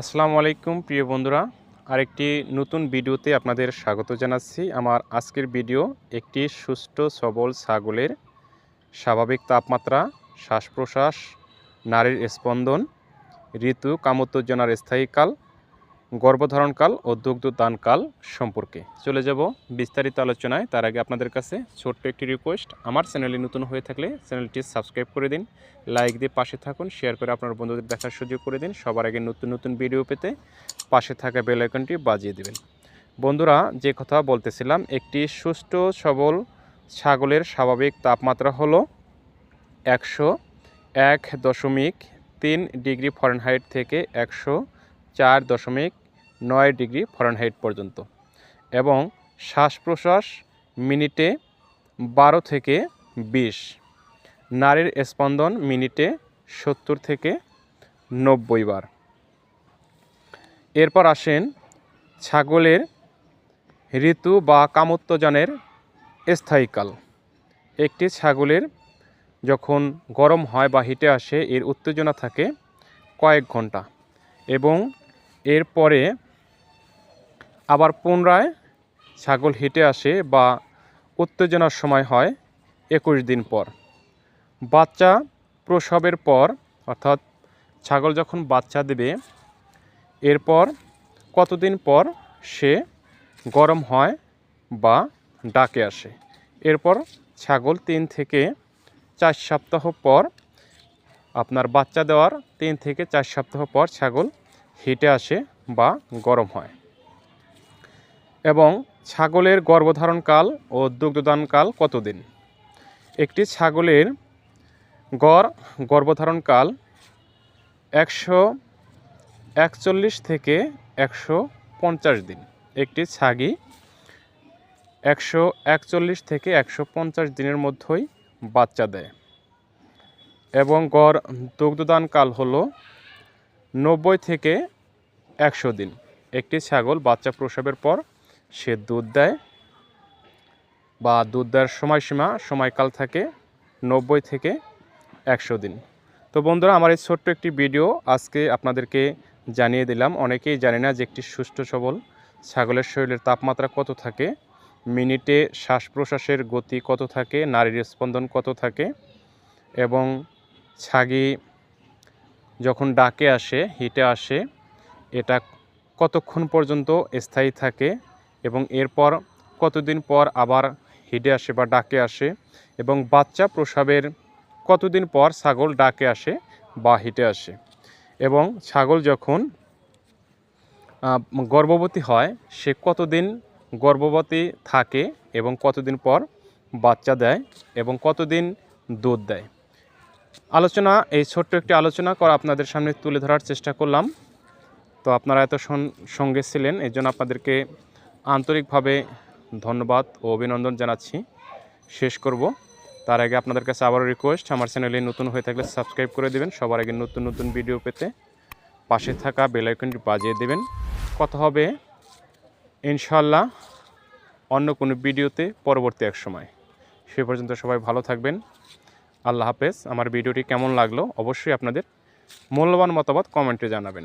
আসসালামু আলাইকুম, প্রিয় বন্ধুরা। আরেকটি নতুন ভিডিওতে আপনাদের স্বাগত জানাচ্ছি। আমার আজকের ভিডিও একটি সুস্থ, সবল ছাগলের স্বাভাবিক তাপমাত্রা শ্বাস প্রশ্বাস নারীর স্পন্দন, ঋতু, কামোত্তেজনার স্থায়ীকাল গর্ভধারণকাল ও দুগ্ধদানকাল সম্পর্কে। চলে যাব বিস্তারিত আলোচনায়। তার আগে আপনাদের কাছে ছোট্ট একটি রিকোয়েস্ট আমার চ্যানেলে নতুন হয়ে থাকলে চ্যানেলটি সাবস্ক্রাইব করে দিন লাইক দিয়ে পাশে থাকুন শেয়ার করে আপনার বন্ধুদের দেখার সুযোগ করে দিন, সবার আগে নতুন নতুন ভিডিও পেতে পাশে থাকা বেল আইকনটি বাজিয়ে দেবেন। বন্ধুরা, যে কথা বলতেছিলাম, একটি সুষ্ঠ সবল ছাগলের স্বাভাবিক তাপমাত্রা হলো একশো এক দশমিক তিন ডিগ্রি ফরেনহাইট থেকে একশো চার দশমিক নয় ডিগ্রি ফরেনহাইট পর্যন্ত। এবং শ্বাস প্রশ্বাস মিনিটে বারো থেকে বিশ। নারীর স্পন্দন মিনিটে সত্তর থেকে নব্বই বার। এরপর আসেন ছাগলের ঋতু বা কামোত্তেজনের স্থায়ীকাল একটি ছাগলের যখন গরম হয় বা হিটে আসে, এর উত্তেজনা থাকে কয়েক ঘণ্টা। এবং এরপরে আবার পুনরায় ছাগল হেঁটে আসে বা উত্তেজনার সময় হয় একুশ দিন পর। বাচ্চা প্রসবের পর, অর্থাৎ ছাগল যখন বাচ্চা দেবে, এরপর কতদিন পর সে গরম হয় বা ডাকে আসে? এরপর ছাগল তিন থেকে চার সপ্তাহ পর, আপনার বাচ্চা দেওয়ার তিন থেকে চার সপ্তাহ পর ছাগল হেঁটে আসে বা গরম হয়। এবং ছাগলের গর্ভধারণকাল ও দুগ্ধদানকাল কতদিন? একটি ছাগলের গড় গর্ভধারণকাল একশো একচল্লিশ থেকে একশো পঞ্চাশ দিন। একটি ছাগি একশো একচল্লিশ থেকে একশো পঞ্চাশ দিনের মধ্যেই বাচ্চা দেয় এবং গড় দুগ্ধদানকাল হলো নব্বই থেকে একশো দিন। একটি ছাগল বাচ্চা প্রসবের পর সে দুধ দেয় বা দুধ দেওয়ার সময়সীমা, সময়কাল থাকে নব্বই থেকে একশো দিন। তো বন্ধুরা, আমার এই ছোট্ট একটি ভিডিও আজকে আপনাদেরকে জানিয়ে দিলাম। অনেকেই জানে না যে একটি সুষ্ঠ সবল ছাগলের শরীরের তাপমাত্রা কত থাকে, মিনিটে শ্বাস প্রশ্বাসের গতি কত থাকে, নারীর স্পন্দন কত থাকে এবং ছাগি যখন ডাকে আসে, হিটে আসে, এটা কতক্ষণ পর্যন্ত স্থায়ী থাকে এবং এরপর কতদিন পর আবার হিটে আসে বা ডাকে আসে এবং বাচ্চা প্রসাবের কতদিন পর ছাগল ডাকে আসে বা হিটে আসে। এবং ছাগল যখন গর্ভবতী হয়, সে কতদিন গর্ভবতী থাকে এবং কতদিন পর বাচ্চা দেয় এবং কতদিন দুধ দেয়। আলোচনা, এই ছোট্ট একটি আলোচনা করা আপনাদের সামনে তুলে ধরার চেষ্টা করলাম। তো আপনারা এত সঙ্গে ছিলেন এই জন্য আপনাদেরকে আন্তরিকভাবে ধন্যবাদ ও অভিনন্দন জানাচ্ছি। শেষ করব। তার আগে আপনাদের কাছে আবারও রিকোয়েস্ট আমার চ্যানেলে নতুন হয়ে থাকলে সাবস্ক্রাইব করে দেবেন। সবার আগে নতুন নতুন ভিডিও পেতে পাশে থাকা বেলাইকনটি বাজিয়ে দেবেন। কথা হবে ইনশাল্লাহ অন্য কোনো ভিডিওতে পরবর্তী এক সময়। সে পর্যন্ত সবাই ভালো থাকবেন। আল্লাহ হাফেজ। আমার ভিডিওটি কেমন লাগল? অবশ্যই আপনাদের মূল্যবান মতামত কমেন্টে জানাবেন।